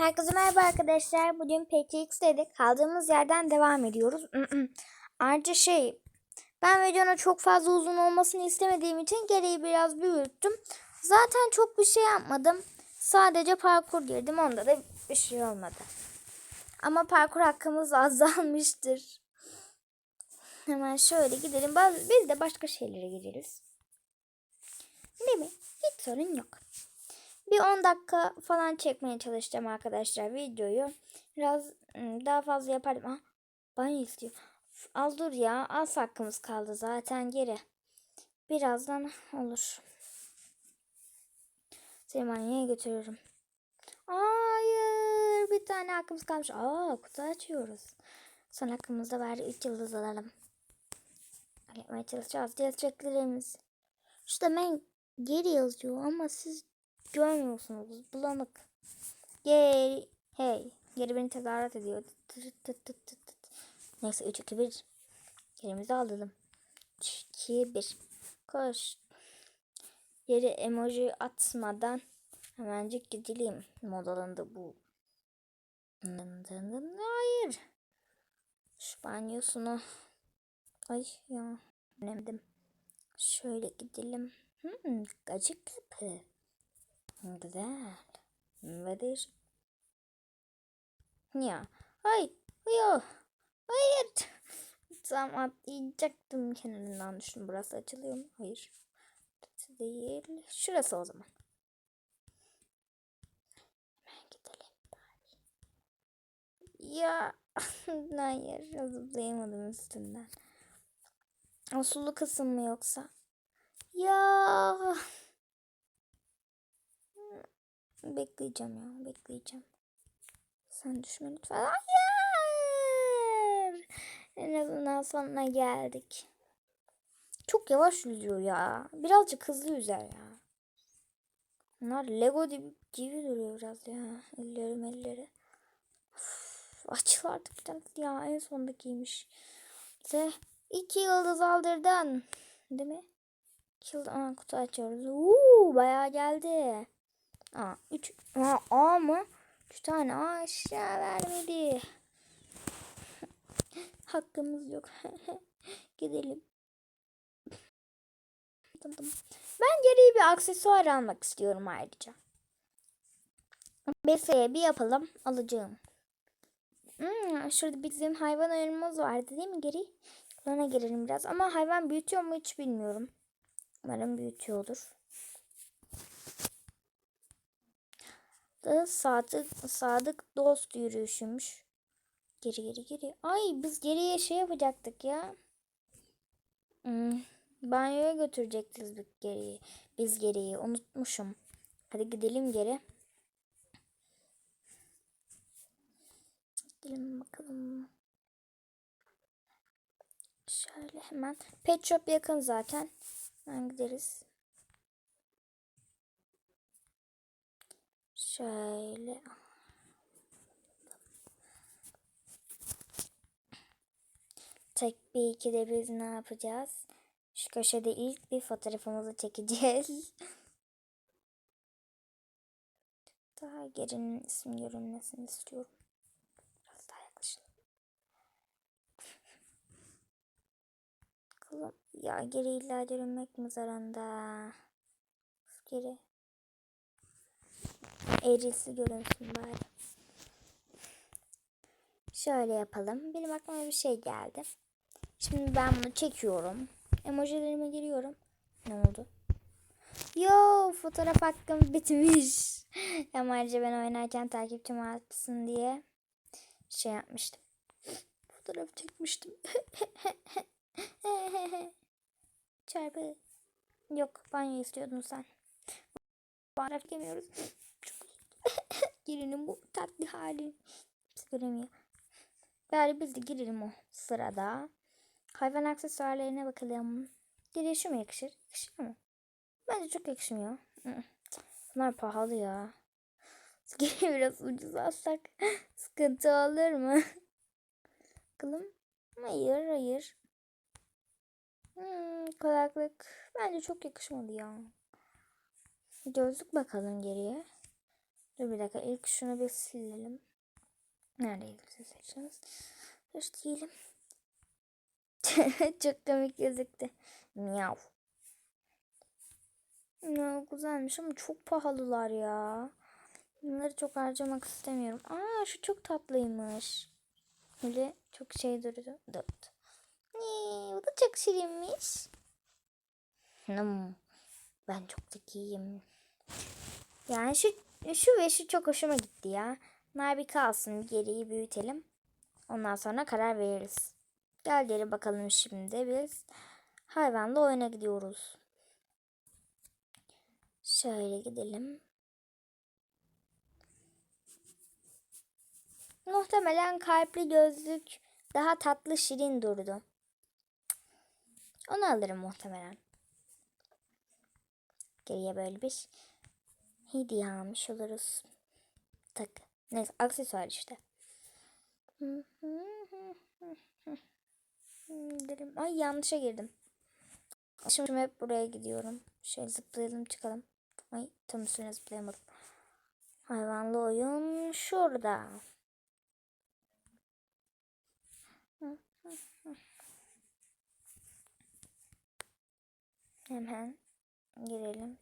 Herkese merhaba arkadaşlar. Bugün PTX'de kaldığımız yerden devam ediyoruz. Ayrıca şey ben videonun çok fazla uzun olmasını istemediğim için gereği biraz büyüttüm. Zaten çok bir şey yapmadım. Sadece parkur girdim. Onda da bir şey olmadı. Ama parkur hakkımız azalmıştır. Hemen şöyle gidelim. Biz de başka şeylere gideriz. Değil mi? Hiç sorun yok. Bir 10 dakika falan çekmeye çalışacağım arkadaşlar videoyu. Biraz ım, daha fazla yapardım. Ah, banyo istiyor. Al dur ya. Az hakkımız kaldı zaten geri. Birazdan olur. Seni banyoya götürürüm. Hayır. Bir tane hakkımız kalmış. Aa kutu açıyoruz. Son hakkımızda bari 3 yıldız alalım. Yapmaya çalışacağız. Yazacaklarımız. Şurada ben geri yazıyor ama siz görmüyorsunuz. Bulanık. Geri. Hey. Geri beni tezahürat ediyor. Tıt tıt tıt tıt tıt. Neyse 3 2 1. Gerimizi alalım. 3 2 1. Koş. Yeri emoji atmadan hemencik gidelim. Modalandı bu. Hayır. Şu banyosunu. Ay ya. Önemdim. Şöyle gidelim. Hmm, gacık kapı. Güzel. Ve değişik. Ya. Ay. Yo. Hayır. Tam atlayacaktım kenarından düştüm. Burası açılıyor mu? Hayır. Burası değil. Şurası o zaman. Hemen gidelim. Ya. Hayır. Zıplayamadım üstünden. O sulu kısım mı yoksa? Ya. Bekleyeceğim ya. Bekleyeceğim. Sen düşme lütfen. Hayır. En azından sonuna geldik. Çok yavaş yüzüyor ya. Birazcık hızlı yüzer ya. Bunlar Lego gibi, gibi duruyor biraz ya. Ellerim elleri. Uf, açıl artık ya. En sondakiymiş. Bize iki yıldız aldırdın. Değil mi? Aa, kutu açıyoruz. Uuu bayağı geldi. Aa, üç. Aa, A mı? Üç tane A aşağı vermedi. Hakkımız yok. Gidelim. Ben geriye bir aksesuar almak istiyorum ayrıca. BS'ye bir yapalım. Alacağım. Hmm, şurada bizim hayvan ayırmamız vardı değil mi geri? Ona girelim biraz. Ama hayvan büyütüyor mu hiç bilmiyorum. Umarım büyütüyordur. Da sadık, sadık dost yürüyüşümüş. Geri geri geri. Ay biz geriye şey yapacaktık ya. Hmm, banyoya götürecektiz biz geriyi. Biz geriyi unutmuşum. Hadi gidelim geri. Gidelim bakalım. Şöyle hemen. Pet shop yakın zaten. Hemen gideriz. Şöyle. Tek bir iki de biz ne yapacağız? Şu köşede ilk bir fotoğrafımızı çekeceğiz. Daha gerinin ismi görünmesini istiyorum. Biraz daha yaklaşalım. Bakalım. Ya geri illa görünmek mi zararında? Geri. Eğrisi görünsün bari. Şöyle yapalım. Benim aklıma bir şey geldi. Şimdi ben bunu çekiyorum. Emojilerime giriyorum. Ne oldu? Yo fotoğraf hakkım bitmiş. Ama ayrıca ben oynarken takipçim artsın diye şey yapmıştım. Fotoğraf çekmiştim. Çarpı. Yok banyo istiyordun sen. Fotoğraf yemiyoruz. Girinin bu tatlı hali. Kimse göremiyor. Bari biz de girelim o sırada. Hayvan aksesuarlarına bakalım. Geriye şu mu yakışır? Yakışır mı? Bence çok yakışmıyor. Bunlar pahalı ya. Geriye biraz ucuz alsak sıkıntı olur mu? Bakalım. Hayır hayır. Hmm, kulaklık. Bence çok yakışmadı ya. Gözlük bakalım geriye. Dur bir dakika ilk şunu bir silelim. Neredeydi seçtiğimiz? Hiç değilim. Çok komik gözüktü. Miyav. Ne güzelmiş ama çok pahalılar ya. Bunları çok harcamak istemiyorum. Aa şu çok tatlıymış. Böyle çok şey durdu. Dört. Nee, bu da çok şirinmiş. Hmm, ben çok zekiyim. Yani şu, şu ve şu çok hoşuma gitti ya. Bunlar bir kalsın. Geriyi büyütelim. Ondan sonra karar veririz. Gel geri bakalım şimdi biz. Hayvanla oyuna gidiyoruz. Şöyle gidelim. Muhtemelen kalpli gözlük daha tatlı şirin durdu. Onu alırım muhtemelen. Geriye böyle bir hediye almış oluruz. Takı. Neyse aksesuar işte. Gidelim. Ay yanlışa girdim. Şimdi hep buraya gidiyorum. Şöyle zıplayalım çıkalım. Ay tam üstüne zıplayamadım. Hayvanlı oyun şurada. Hemen girelim.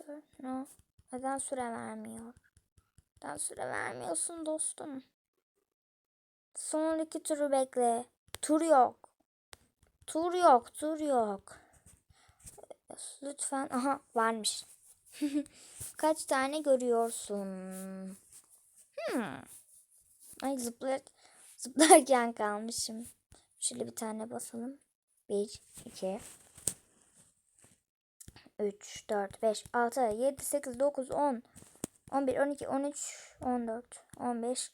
Dur, no. Neden süre vermiyor? Neden süre vermiyorsun dostum? Sonraki turu bekle. Tur yok. Tur yok, tur yok. Lütfen. Aha varmış. Kaç tane görüyorsun? Hmm. Ay zıplar, zıplarken kalmışım. Şöyle bir tane basalım. 1, 2, 3, 4, 5, 6, 7, 8, 9, 10, 11, 12, 13, 14, 15,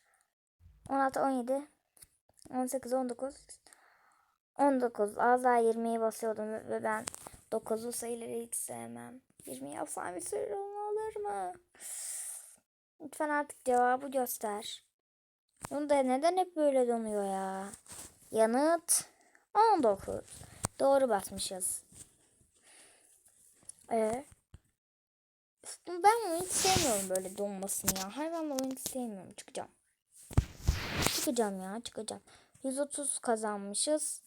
16, 17, 18, 19, 19. Az daha 20'yi basıyordum ve ben 9'lu sayıları hiç sevmem. 20 yapsam bir sürü olur mu? Lütfen artık cevabı göster. Bunu da neden hep böyle donuyor ya? Yanıt 19. Doğru basmışız. Ee, ben hiç sevmiyorum böyle donmasını ya. Hayvanla hiç sevmiyorum. Çıkacağım. Çıkacağım ya çıkacağım. 130 kazanmışız.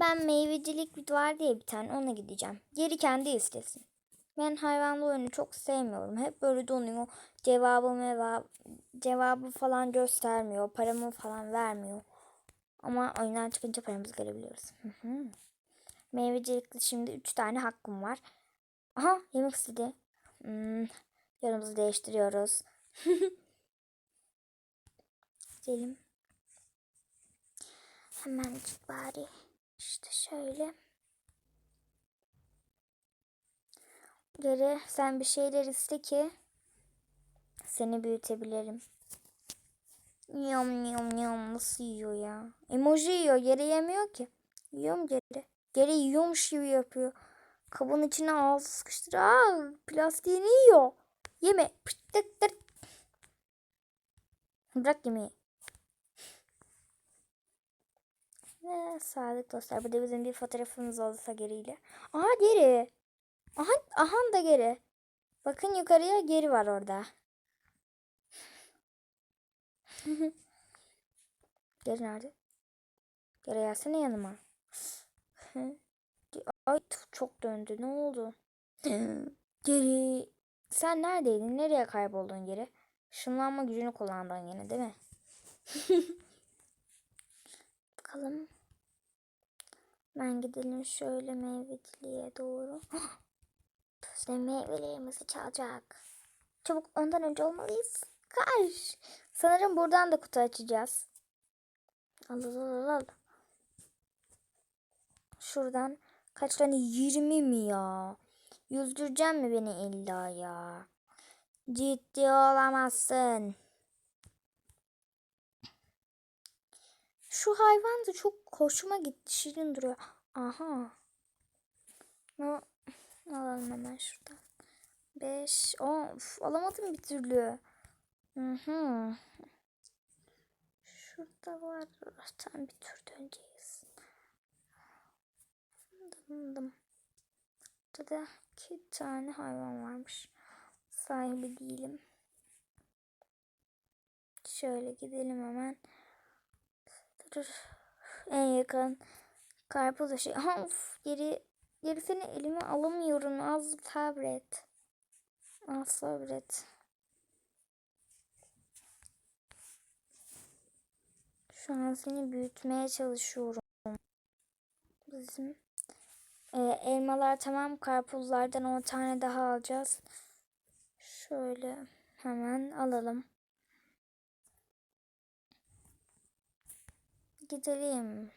Ben meyvecilik var diye bir tane ona gideceğim. Geri kendi istesin. Ben hayvanlı oyunu çok sevmiyorum. Hep böyle donuyor. Cevabı cevabı falan göstermiyor. Paramı falan vermiyor. Ama oyundan çıkınca paramızı görebiliyoruz. Meyvecilikli şimdi 3 tane hakkım var. Aha yemek istedi. Hmm, yanımızı değiştiriyoruz. Gidelim. Hemen bari. İşte şöyle. Geri sen bir şeyler iste ki seni büyütebilirim. Yum yum yum nasıl yiyor ya? Emoji yiyor geri yemiyor ki. Yiyorum geri. Geri yiyormuş gibi yapıyor. Kabın içine ağzı sıkıştır. Aa, plastiğini yiyor. Yeme. Pıt, tıt, tıt. Bırak yemeği. Ve sağlık dostlar. Bu da bizim bir fotoğrafımız olsa geriyle. Aha geri. Aha, aha da geri. Bakın yukarıya geri var orada. geri nerede? Geri gelsene yanıma. Ay çok döndü. Ne oldu? geri. Sen neredeydin? Nereye kayboldun geri? Şınlanma gücünü kullandın yine değil mi? Bakalım. Ben gidelim şöyle meyveciliğe doğru. Bizde meyvelerimizi çalacak. Çabuk ondan önce olmalıyız. Kaç. Sanırım buradan da kutu açacağız. Al al al al. Şuradan kaç tane? 20 mi ya? Yüzdüreceğim mi beni illa ya? Ciddi olamazsın. Şu hayvan da çok hoşuma gitti. Şirin duruyor. Aha. No. Alalım hemen şuradan. 5. Of alamadım bir türlü. Hı hı. Şurada var. Tam bir tur döneceğiz. Dım dım. Burada da İki tane hayvan varmış. Sahibi değilim. Şöyle gidelim hemen. Dur. En yakın karpuz şey. Of, geri gerisini elime alamıyorum. Az sabret. Az sabret. Şu an seni büyütmeye çalışıyorum. Bizim e, elmalar tamam. Karpuzlardan 10 tane daha alacağız. Şöyle hemen alalım. Gidelim.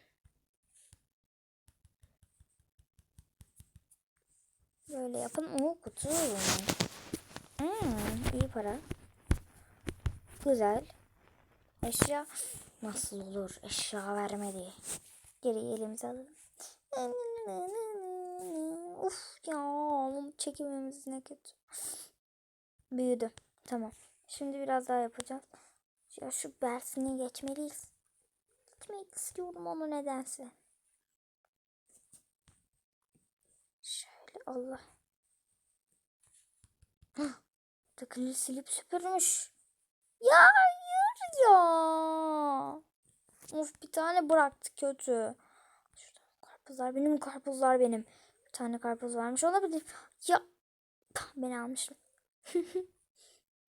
Böyle yapın. O kutu. Hmm, iyi para. Güzel. Eşya nasıl olur? Eşya vermedi. Geri elimize alalım. Uf ya çekimimiz ne kötü. Büyüdü. Tamam. Şimdi biraz daha yapacağız. Ya şu Bersin'i geçmeliyiz. Gitmek istiyorum onu nedense. Şöyle Allah. Takılı silip süpürmüş. Ya hayır ya. Of bir tane bıraktı kötü. Şurada karpuzlar benim karpuzlar benim. Bir tane karpuz varmış olabilir. Ya ben almışım.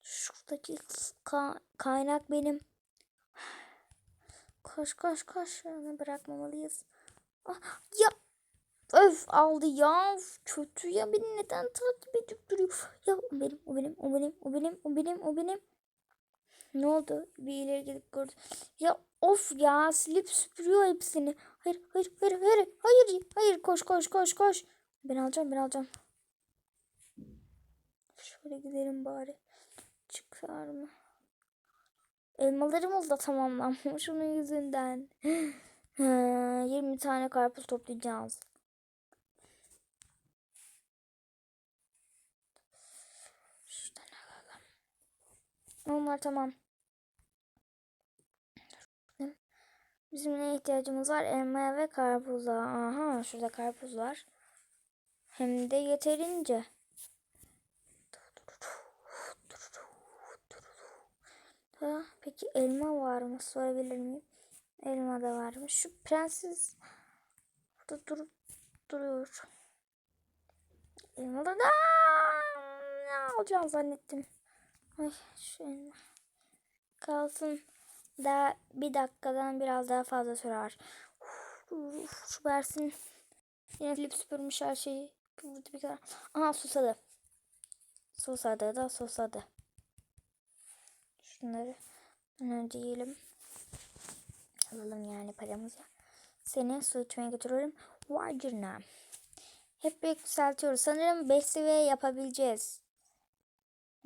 Şuradaki ka kaynak benim. Koş koş koş. Onu bırakmamalıyız. Ah, ya öf aldı ya. Kötü ya beni neden takip edip duruyor. Ya o benim o benim o benim o benim o benim o benim. Ne oldu? Bir ileri gidip gördüm. Ya of ya silip süpürüyor hepsini. Hayır hayır hayır hayır hayır hayır koş koş koş koş. Ben alacağım ben alacağım. Şöyle gidelim bari. Çıkar mı? Elmalarımız da tamamlanmış onun yüzünden. 20 tane karpuz toplayacağız. Onlar tamam. Bizim ne ihtiyacımız var? Elmaya ve karpuza. Aha şurada karpuz var. Hem de yeterince. Ha, peki elma var mı? Sorabilir miyim? Elma da varmış. Şu prenses burada durup duruyor. Elma da ne alacağım zannettim. Ay elma. Kalsın. Daha bir dakikadan biraz daha fazla sürer. Uf, şu versin. Yine flip süpürmüş her şeyi. Bir kadar. Aha susadı. Susadı da susadı. Şunları önce yiyelim. Alalım yani paramızı. Seni su içmeye götürüyorum. Vay canına. Hep yükseltiyoruz. Sanırım 5 seviye yapabileceğiz.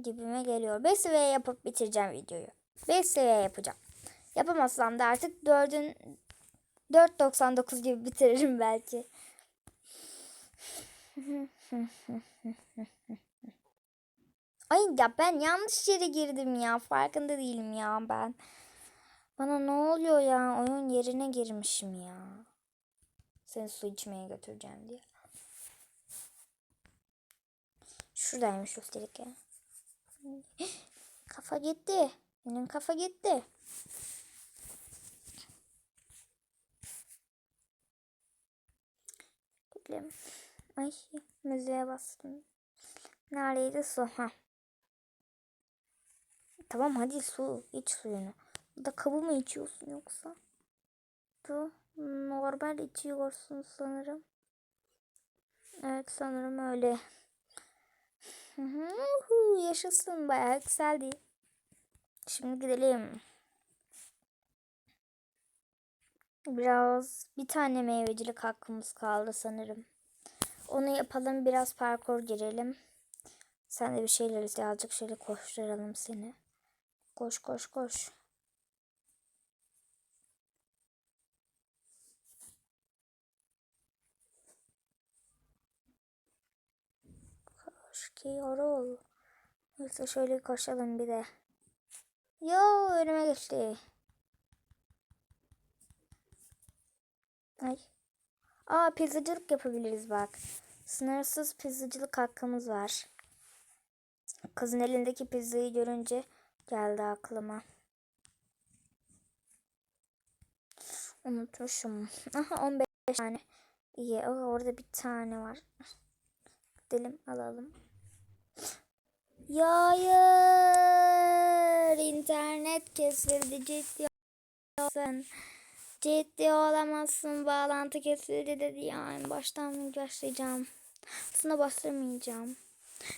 Gibime geliyor. 5 seviye yapıp bitireceğim videoyu. 5 seviye yapacağım. Yapamazsam da artık 4'ün 4.99 gibi bitiririm belki. Ay ya ben yanlış yere girdim ya. Farkında değilim ya ben. Bana ne oluyor ya? Oyun yerine girmişim ya. Seni su içmeye götüreceğim diye. Şuradaymış üstelik ya. Kafa gitti. Benim kafa gitti. Gidelim. Ay müziğe bastım. Neredeydi su? Ha. Tamam hadi su. iç suyunu. Da kabı mı içiyorsun yoksa? Du normal içiyorsun sanırım. Evet sanırım öyle. Yaşasın bayağı yükseldi. Şimdi gidelim. Biraz bir tane meyvecilik hakkımız kaldı sanırım. Onu yapalım biraz parkur girelim. Sen de bir şeyler iste azıcık şöyle koşturalım seni. Koş koş koş. Koş ki yorul. Neyse şöyle koşalım bir de. Yo önüme geçti. Ay. Aa pizzacılık yapabiliriz bak. Sınırsız pizzacılık hakkımız var. Kızın elindeki pizzayı görünce geldi aklıma. Unutmuşum. Aha 15 tane. İyi. Orada bir tane var. Gidelim alalım. Ya hayır. İnternet kesildi ciddi olamazsın. Ciddi olamazsın. Bağlantı kesildi dedi yani. Baştan başlayacağım. Aslında bastırmayacağım.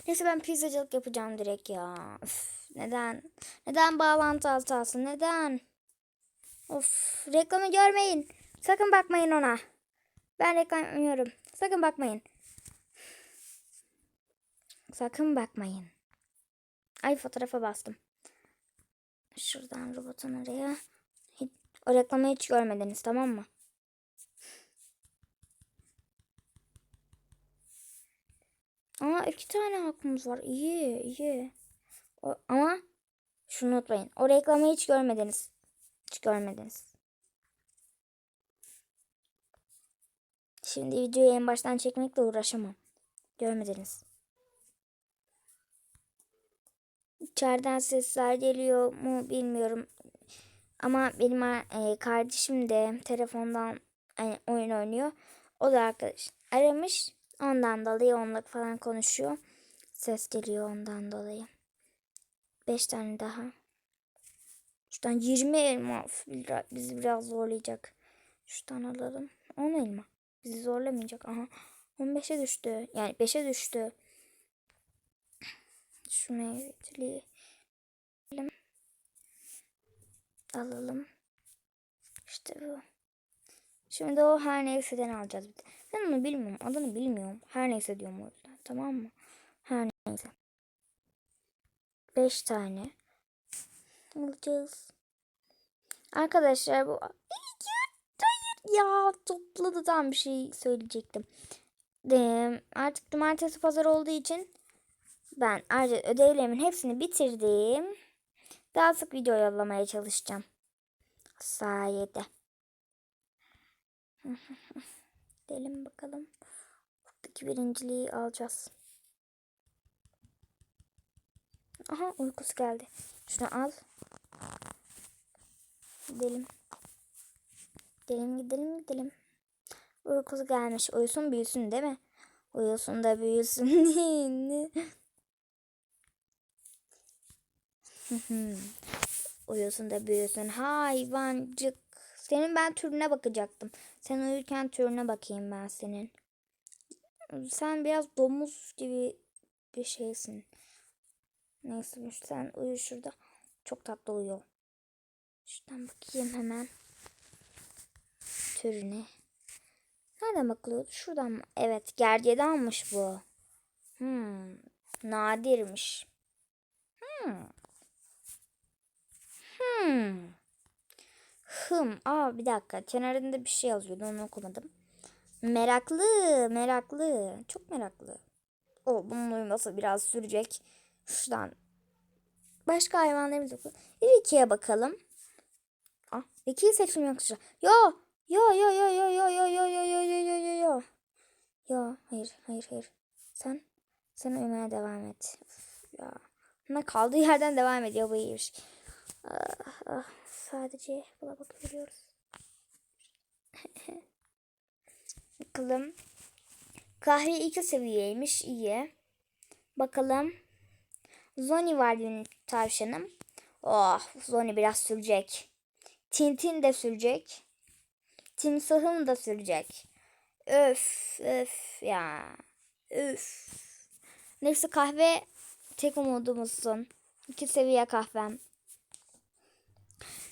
Neyse ben pizzacılık yapacağım direkt ya. Üf, neden? Neden bağlantı hatası? Neden? Of reklamı görmeyin. Sakın bakmayın ona. Ben reklam yapmıyorum. Sakın bakmayın. Sakın bakmayın. Ay fotoğrafa bastım. Şuradan robotun oraya. Hiç- O reklamı hiç görmediniz tamam mı? Aa iki tane hakkımız var. İyi iyi. O, ama şunu unutmayın. O reklamı hiç görmediniz. Hiç görmediniz. Şimdi videoyu en baştan çekmekle uğraşamam. Görmediniz. İçeriden sesler geliyor mu bilmiyorum. Ama benim e, kardeşim de telefondan e, oyun oynuyor. O da arkadaş aramış. Ondan dolayı onunla falan konuşuyor. Ses geliyor ondan dolayı. Beş tane daha. Şuradan 20 elma biraz- bizi biraz zorlayacak. Şuradan alalım. 10 elma. Bizi zorlamayacak. Aha. 15'e düştü. Yani 5'e düştü. Şu meyveli alalım. İşte bu. Şimdi o her neyseden alacağız. de. Ben onu bilmiyorum. Adını bilmiyorum. Her neyse diyorum o yüzden. Tamam mı? Her neyse. 5 tane alacağız. Arkadaşlar bu Hayır ya topladı tam bir şey söyleyecektim. Ee, artık cumartesi pazar olduğu için ben ayrıca ödevlerimin hepsini bitirdim. Daha sık video yollamaya çalışacağım. Sayede. Gidelim bakalım. Buradaki birinciliği alacağız. Aha uykusu geldi. Şunu al. Gidelim. Gidelim gidelim gidelim. Uykusu gelmiş. Uyusun büyüsün değil mi? Uyusun da büyüsün. Uyusun da büyüsün. Hayvancık. Senin ben türüne bakacaktım. Sen uyurken türüne bakayım ben senin. Sen biraz domuz gibi bir şeysin. Neyse sen uyu şurada. Çok tatlı uyuyor. Şuradan bakayım hemen. Türüne. Nereden bakılıyordu? Şuradan mı? Evet gergedanmış bu. Hmm. Nadirmiş. Hmm. Hmm. Hım. Aa bir dakika. Kenarında bir şey yazıyordu. Onu okumadım. Meraklı. Meraklı. Çok meraklı. O bunun uyuması biraz sürecek. Şuradan. Başka hayvanlarımız yok. İkiye bakalım. Ah, ikiyi seçim yakışır. Yo. Yo yo yo yo yo yo yo yo yo yo yo yo yo. Yo hayır hayır hayır. Sen sen uyumaya devam et. Üf, ya. Ama kaldığı yerden devam ediyor bu iyi bir şey. Ah, ah, sadece buna bakabiliyoruz. Bakalım. Kahve iki seviyeymiş. iyi. Bakalım. Zoni var benim tavşanım. Oh Zoni biraz sürecek. Tintin de sürecek. Timsahım da sürecek. Öf öf ya. Öf. Neyse kahve tek umudumuzsun. İki seviye kahvem.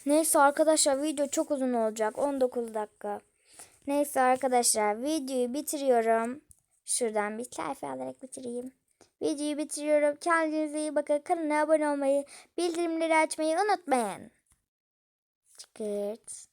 Neyse arkadaşlar video çok uzun olacak. 19 dakika. Neyse arkadaşlar videoyu bitiriyorum. Şuradan bir sayfa alarak bitireyim. Videoyu bitiriyorum. Kendinize iyi bakın. Kanala abone olmayı, bildirimleri açmayı unutmayın. Çıkırt.